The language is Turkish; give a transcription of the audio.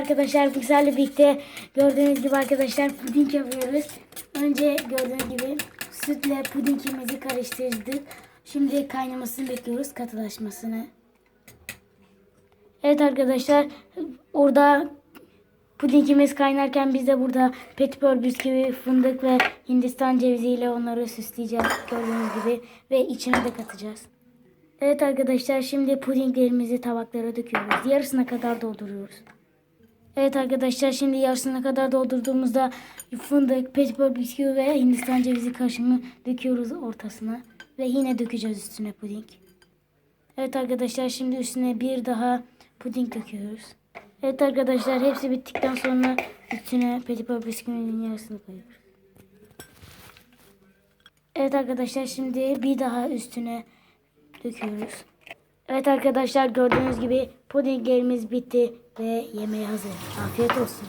Arkadaşlar bizlerle birlikte gördüğünüz gibi arkadaşlar puding yapıyoruz. Önce gördüğünüz gibi sütle pudingimizi karıştırdık. Şimdi kaynamasını bekliyoruz katılaşmasını. Evet arkadaşlar orada pudingimiz kaynarken biz de burada petibör bisküvi, fındık ve hindistan ceviziyle onları süsleyeceğiz gördüğünüz gibi ve içine de katacağız. Evet arkadaşlar şimdi pudinglerimizi tabaklara döküyoruz. Yarısına kadar dolduruyoruz. Evet arkadaşlar şimdi yarısına kadar doldurduğumuzda fındık, petibör bisküvi ve hindistan cevizi karışımı döküyoruz ortasına. Ve yine dökeceğiz üstüne puding. Evet arkadaşlar şimdi üstüne bir daha puding döküyoruz. Evet arkadaşlar hepsi bittikten sonra üstüne petibör bisküvinin yarısını koyuyoruz. Evet arkadaşlar şimdi bir daha üstüne döküyoruz. Evet arkadaşlar gördüğünüz gibi pudinglerimiz bitti ve yemeğe hazır. Afiyet olsun.